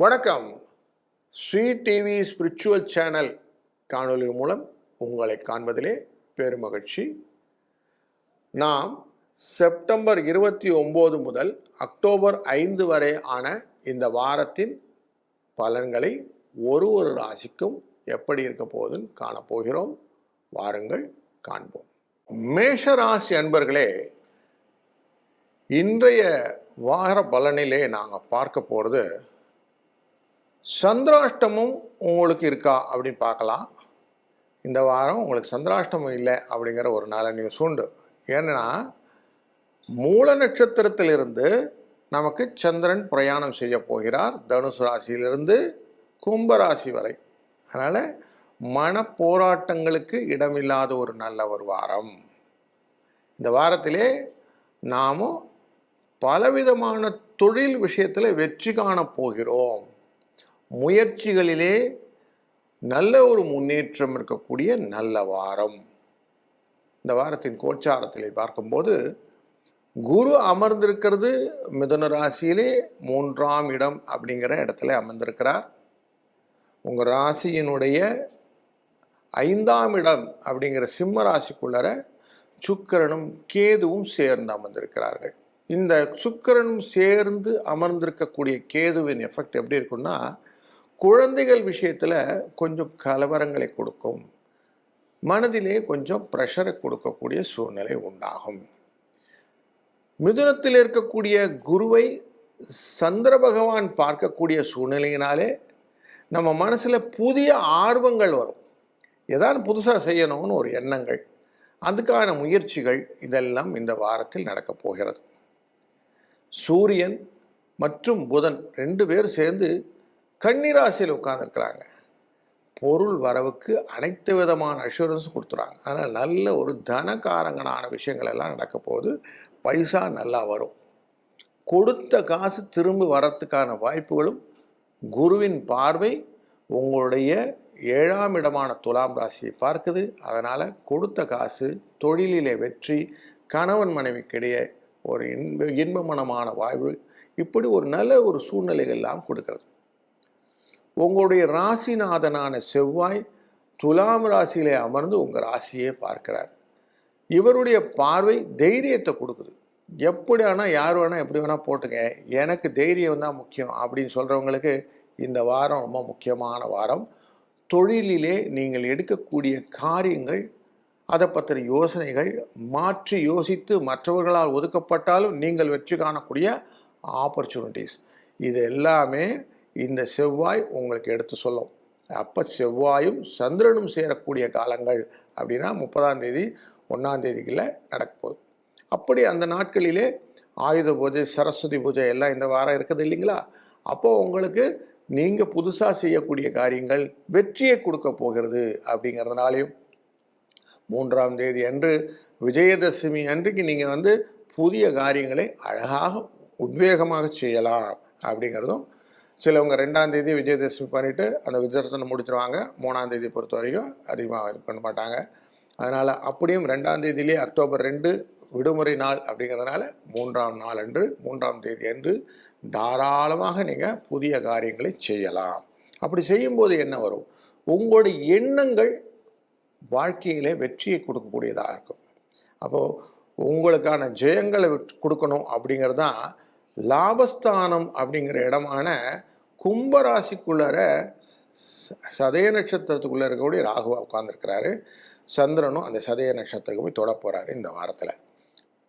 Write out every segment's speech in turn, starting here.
வணக்கம். Sri TV spiritual channel காணொலி மூலம் உங்களை காண்பதிலே பெருமகிழ்ச்சி. நாம் செப்டம்பர் இருபத்தி ஒம்பது முதல் அக்டோபர் ஐந்து வரை ஆன இந்த வாரத்தின் பலன்களை ஒரு ஒரு ராசிக்கும் எப்படி இருக்க போகுதுன்னு காணப்போகிறோம் வாருங்கள் காண்போம். மேஷ ராசி அன்பர்களே இன்றைய வார பலனிலே நாங்கள் பார்க்க போகிறது சந்திராஷ்டமும் உங்களுக்கு இருக்கா அப்படின்னு பார்க்கலாம். இந்த வாரம் உங்களுக்கு சந்திராஷ்டமம் இல்லை அப்படிங்கிற ஒரு நல்ல நியூஸ் உண்டு. ஏன்னா மூல நட்சத்திரத்திலிருந்து நமக்கு சந்திரன் பிரயாணம் செய்ய போகிறார். தனுசு ராசியிலிருந்து கும்பராசி வரை. அதனால் மன போராட்டங்களுக்கு இடமில்லாத ஒரு நல்ல ஒரு வாரம். இந்த வாரத்திலே நாமும் பலவிதமான தொழில் விஷயத்தில் வெற்றி காணப் போகிறோம். முயற்சிகளிலே நல்ல ஒரு முன்னேற்றம் இருக்கக்கூடிய நல்ல வாரம். இந்த வாரத்தின் கோச்சாரத்திலே பார்க்கும்போது குரு அமர்ந்திருக்கிறது மிதுன ராசியிலே மூன்றாம் இடம் அப்படிங்கிற இடத்துல அமர்ந்திருக்கிறார். உங்கள் ராசியினுடைய ஐந்தாம் இடம் அப்படிங்கிற சிம்ம ராசிக்குள்ளர சுக்கிரனும் கேதுவும் சேர்ந்து அமர்ந்திருக்கிறார்கள். இந்த சுக்கிரனும் சேர்ந்து அமர்ந்திருக்கக்கூடிய கேதுவின் எஃபெக்ட் எப்படி இருக்குன்னா குழந்தைகள் விஷயத்தில் கொஞ்சம் கலவரங்களை கொடுக்கும். மனதிலே கொஞ்சம் ப்ரெஷரை கொடுக்கக்கூடிய சூழ்நிலை உண்டாகும். மிதுனத்தில் இருக்கக்கூடிய குருவை சந்திர பகவான் பார்க்கக்கூடிய சூழ்நிலையினாலே நம்ம மனசில் புதிய ஆர்வங்கள் வரும். ஏதாவது புதுசாக செய்யணும்னு ஒரு எண்ணங்கள் அதுக்கான முயற்சிகள் இதெல்லாம் இந்த வாரத்தில் நடக்கப் போகிறது. சூரியன் மற்றும் புதன் ரெண்டு பேர் சேர்ந்து கன்னிராசியில் உட்காந்துருக்குறாங்க பொருள் வரவுக்கு அனைத்து விதமான அஷூரன்ஸும் கொடுத்துறாங்க அதனால் நல்ல ஒரு தனகாரங்களான விஷயங்கள் எல்லாம் நடக்க போது பைசா நல்லா வரும். கொடுத்த காசு திரும்ப வரத்துக்கான வாய்ப்புகளும் குருவின் பார்வை உங்களுடைய ஏழாம் இடமான துலாம் ராசியை பார்க்குது. அதனால் கொடுத்த காசு தொழிலிலே வெற்றி கணவன் மனைவிக்கிடையே ஒரு இன்ப இன்பமனமான வாழ்வு இப்படி ஒரு நல்ல ஒரு சூழ்நிலைகள் எல்லாம் உங்களுடைய ராசிநாதனான செவ்வாய் துலாம் ராசியிலே அமர்ந்து உங்கள் ராசியே பார்க்கிறார். இவருடைய பார்வை தைரியத்தை கொடுக்குது. எப்படி வேணால் யார் வேணால் எப்படி வேணால் போட்டுங்க. எனக்கு தைரியம் தான் முக்கியம் அப்படின்னு சொல்கிறவங்களுக்கு இந்த வாரம் ரொம்ப முக்கியமான வாரம். தொழிலிலே நீங்கள் எடுக்கக்கூடிய காரியங்கள் அதை பற்றின யோசனைகள் மாற்றி யோசித்து மற்றவர்களால் ஒதுக்கப்பட்டாலும் நீங்கள் வெற்றி காணக்கூடிய ஆப்பர்ச்சுனிட்டிஸ் இது எல்லாமே இந்த செவ்வாய் உங்களுக்கு எடுத்து சொல்லும். அப்போ செவ்வாயும் சந்திரனும் சேரக்கூடிய காலங்கள் அப்படின்னா முப்பதாம் தேதி ஒன்றாம் தேதிக்குள்ளே நடக்கப்போகுது அப்படி அந்த நாட்களிலே ஆயுத பூஜை சரஸ்வதி பூஜை எல்லாம் இந்த வாரம் இருக்குது இல்லைங்களா? அப்போது உங்களுக்கு நீங்கள் புதுசாக செய்யக்கூடிய காரியங்கள் வெற்றியை கொடுக்க போகிறது அப்படிங்கிறதுனாலையும். மூன்றாம் தேதி அன்று விஜயதசமி அன்றைக்கு நீங்கள் வந்து புதிய காரியங்களை அழகாக உத்வேகமாக செய்யலாம் அப்படிங்கிறதும் சிலவங்க ரெண்டாம் தேதி விஜயதசமி பண்ணிவிட்டு அந்த விசர்சனம் முடிச்சிருவாங்க. மூணாம் தேதி பொறுத்த வரைக்கும் அதிகமாக இது பண்ண மாட்டாங்க. அதனால் அப்படியும் ரெண்டாம் தேதியிலே அக்டோபர் ரெண்டு விடுமுறை நாள் அப்படிங்கிறதுனால மூன்றாம் நாள் அன்று மூன்றாம் தேதி அன்று தாராளமாக நீங்கள் புதிய காரியங்களை செய்யலாம். அப்படி செய்யும்போது என்ன வரும்? உங்களுடைய எண்ணங்கள் வாழ்க்கையிலே வெற்றியை கொடுக்கக்கூடியதாக இருக்கும். அப்போது உங்களுக்கான ஜெயங்களை கொடுக்கணும் அப்படிங்கிறது தான் லாபஸ்தானம் அப்படிங்கிற இடமான கும்பராசிக்குள்ளர சதய நட்சத்திரத்துக்குள்ளே இருக்கக்கூடிய ராகுவா உட்காந்துருக்கிறாரு சந்திரனும் அந்த சதய நட்சத்திரத்துக்கு போய் தொட போகிறாரு இந்த வாரத்தில்.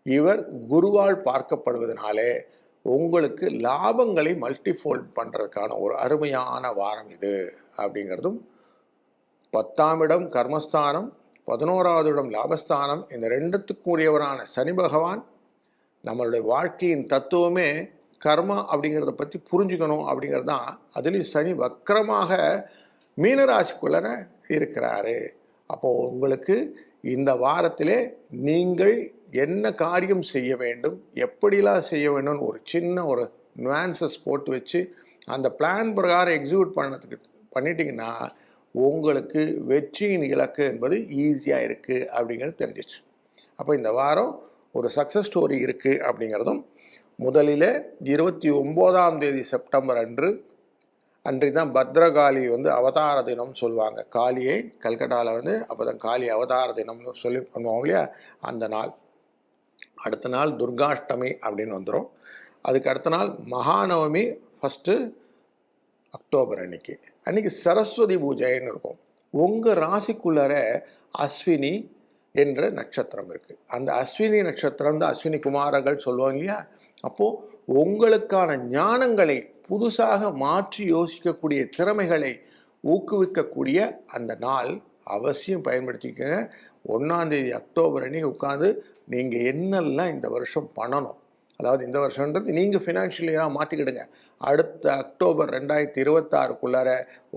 இவர் குருவால் பார்க்கப்படுவதனாலே உங்களுக்கு லாபங்களை மல்டிஃபோல்ட் பண்ணுறதுக்கான ஒரு அருமையான வாரம் இது அப்படிங்கிறதும் பத்தாம் இடம் கர்மஸ்தானம் பதினோராவது இடம் லாபஸ்தானம் இந்த ரெண்டுத்துக்குரியவரான சனி பகவான் நம்மளுடைய வாழ்க்கையின் தத்துவமே கர்மா அப்படிங்கிறத பற்றி புரிஞ்சுக்கணும் அப்படிங்கிறது தான் அதுலேயும் சனி வக்கரமாக மீனராசிக்குள்ளர இருக்கிறாரு. அப்போது உங்களுக்கு இந்த வாரத்திலே நீங்கள் என்ன காரியம் செய்ய வேண்டும் எப்படிலாம் செய்ய வேண்டும்னு ஒரு சின்ன ஒரு நுவான்சஸ் போட்டு வச்சு அந்த பிளான் பிரகாரம் எக்ஸிக்யூட் பண்ணதுக்கு பண்ணிட்டீங்கன்னா உங்களுக்கு வெற்றியின் இலக்கு என்பது ஈஸியாக இருக்குது அப்படிங்கிறது தெரிஞ்சிச்சு. அப்போ இந்த வாரம் ஒரு சக்ஸஸ் ஸ்டோரி இருக்குது அப்படிங்கிறதும் முதலில் இருபத்தி ஒம்போதாம் தேதி செப்டம்பர் அன்று அன்றைக்கு தான் பத்ரகாளி வந்து அவதார தினம்னு சொல்லுவாங்க காளியை கல்கட்டாவில் வந்து அப்போ தான் காளி அவதார தினம்னு சொல்லி பண்ணுவாங்க இல்லையா? அந்த நாள். அடுத்த நாள் துர்காஷ்டமி அப்படின்னு வந்துடும் அதுக்கு அடுத்த நாள் மகாநவமி ஃபஸ்ட்டு அக்டோபர் அன்னைக்கு. அன்னைக்கு சரஸ்வதி பூஜைன்னு இருக்கும். உங்கள் ராசிக்குள்ளார அஸ்வினி என்ற நட்சத்திரம் இருக்குது அந்த அஸ்வினி நட்சத்திரம் தான் அஸ்வினி குமாரர்கள் சொல்லுவாங்க இல்லையா? அப்போது உங்களுக்கான ஞானங்களை புதுசாக மாற்றி யோசிக்கக்கூடிய திறமைகளை ஊக்குவிக்கக்கூடிய அந்த நாள் அவசியம் பயன்படுத்திக்கங்க. ஒன்றாந்தேதி அக்டோபர் அன்னைக்கு உட்காந்து நீங்கள் என்னெல்லாம் இந்த வருஷம் பண்ணணும்? அதாவது இந்த வருஷன்றது நீங்கள் ஃபினான்ஷியல் இயராக மாற்றிக்கிடுங்க அடுத்த அக்டோபர் ரெண்டாயிரத்தி இருபத்தாறுக்குள்ளார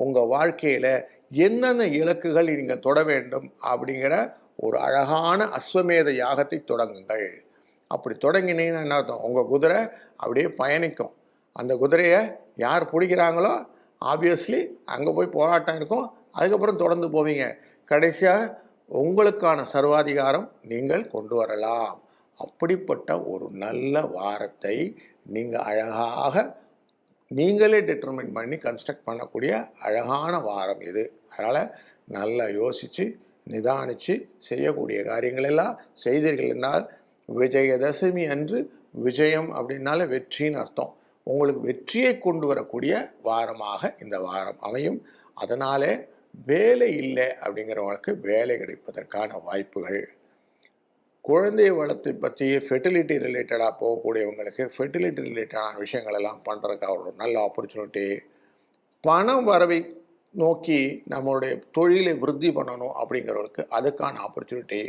உங்கள் வாழ்க்கையில் என்னென்ன இலக்குகள் நீங்கள் தொட வேண்டும் அப்படிங்கிற ஒரு அழகான அஸ்வமேத யாகத்தை தொடங்குங்கள். அப்படி தொடங்கினீங்கன்னா என்ன அர்த்தம்? உங்கள் குதிரை அப்படியே பயணிக்கும். அந்த குதிரையை யார் பிடிக்கிறாங்களோ ஆப்வியஸ்லி அங்கே போய் போராட்டம் இருக்கும். அதுக்கப்புறம் தொடர்ந்து போவீங்க. கடைசியாக உங்களுக்கான சர்வாதிகாரம் நீங்கள் கொண்டு வரலாம். அப்படிப்பட்ட ஒரு நல்ல வாரத்தை நீங்கள் அழகாக நீங்களே டிட்டர்மின் பண்ணி கன்ஸ்ட்ரக்ட் பண்ணக்கூடிய அழகான வாரம் இது. அதனால் நல்லா யோசித்து நிதானித்து செய்யக்கூடிய காரியங்கள் எல்லாம் செய்தீர்கள் என்றால் விஜயதசமி அன்று விஜயம் அப்படின்னால வெற்றின்னு அர்த்தம். உங்களுக்கு வெற்றியை கொண்டு வரக்கூடிய வாரமாக இந்த வாரம் அமையும். அதனாலே வேலை இல்லை அப்படிங்கிறவங்களுக்கு வேலை கிடைப்பதற்கான வாய்ப்புகள். குழந்தை வளத்தை பற்றி ஃபெர்டிலிட்டி ரிலேட்டடாக போகக்கூடியவங்களுக்கு ஃபெர்டிலிட்டி ரிலேட்டடான விஷயங்கள் எல்லாம் பண்ணுறதுக்கு ஒரு நல்ல ஆப்பர்ச்சுனிட்டி பணம் வரவை நோக்கி நம்மளுடைய தொழிலை விருத்தி பண்ணணும் அப்படிங்கிறவங்களுக்கு அதுக்கான ஆப்பர்ச்சுனிட்டி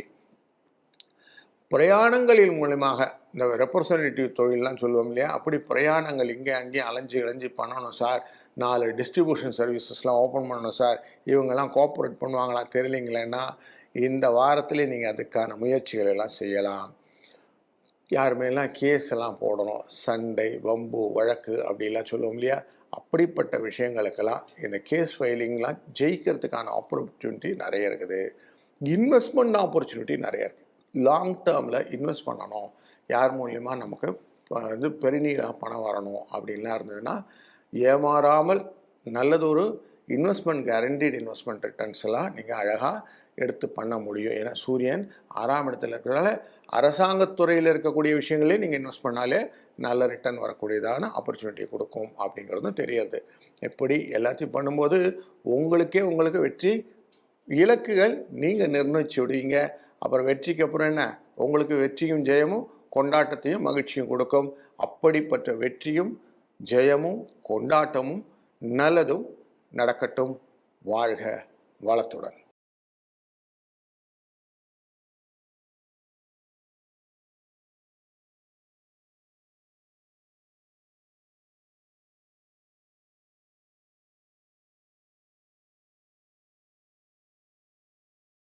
பிரயாணங்களின் மூலமாக இந்த ரெப்ரசன்டேட்டிவ் தொழிலெலாம் சொல்லுவோம் இல்லையா? அப்படி பிரயாணங்கள் இங்கே அங்கேயும் அலைஞ்சு இழைஞ்சி பண்ணணும் சார் நாலு டிஸ்ட்ரிபியூஷன் சர்வீசஸ்லாம் ஓப்பன் பண்ணணும் சார் இவங்கெல்லாம் கோஆப்ரேட் பண்ணுவாங்களா தெரியலைங்களேன்னா இந்த வாரத்தில் நீங்கள் அதுக்கான முயற்சிகள் எல்லாம் செய்யலாம். யாருமேலாம் கேஸ் எல்லாம் போடணும்? சண்டை வம்பு வழக்கு அப்படிலாம் சொல்லுவோம் இல்லையா? அப்படிப்பட்ட விஷயங்களுக்கெல்லாம் இந்த கேஸ் ஃபைலிங்லாம் ஜெயிக்கிறதுக்கான ஆப்பர்ச்சுனிட்டி நிறைய இருக்குது. இன்வெஸ்ட்மெண்ட் ஆப்பர்ச்சுனிட்டி நிறைய இருக்குது லாங் டேர்மில் இன்வெஸ்ட் பண்ணணும். யார் மூலியமாக நமக்கு வந்து பெருநீராக பணம் வரணும் அப்படின்லாம் இருந்ததுன்னா ஏமாறாமல் நல்லதொரு இன்வெஸ்ட்மெண்ட் கேரண்டீட் இன்வெஸ்ட்மெண்ட் ரிட்டர்ன்ஸ் எல்லாம் நீங்கள் அழகாக எடுத்து பண்ண முடியும். ஏன்னா சூரியன் ஆறாம் இடத்துல இருக்கிறதால அரசாங்கத்துறையில் இருக்கக்கூடிய விஷயங்களே நீங்கள் இன்வெஸ்ட் பண்ணாலே நல்ல ரிட்டர்ன் வரக்கூடியதான ஆப்பர்ச்சுனிட்டி கொடுக்கும் அப்படிங்கிறதும் தெரியாது. எப்படி? எல்லாத்தையும் பண்ணும்போது உங்களுக்கே உங்களுக்கு வெற்றி இலக்குகள் நீங்கள் நிர்ணயிச்சு விடுவீங்க. அப்புறம் வெற்றிக்கு அப்புறம் என்ன? உங்களுக்கு வெற்றியும் ஜெயமும் கொண்டாட்டத்தையும் மகிழ்ச்சியும் கொடுக்கும். அப்படிப்பட்ட வெற்றியும் ஜெயமும் கொண்டாட்டமும் நல்லதும் நடக்கட்டும். வாழ்க வளத்துடன்.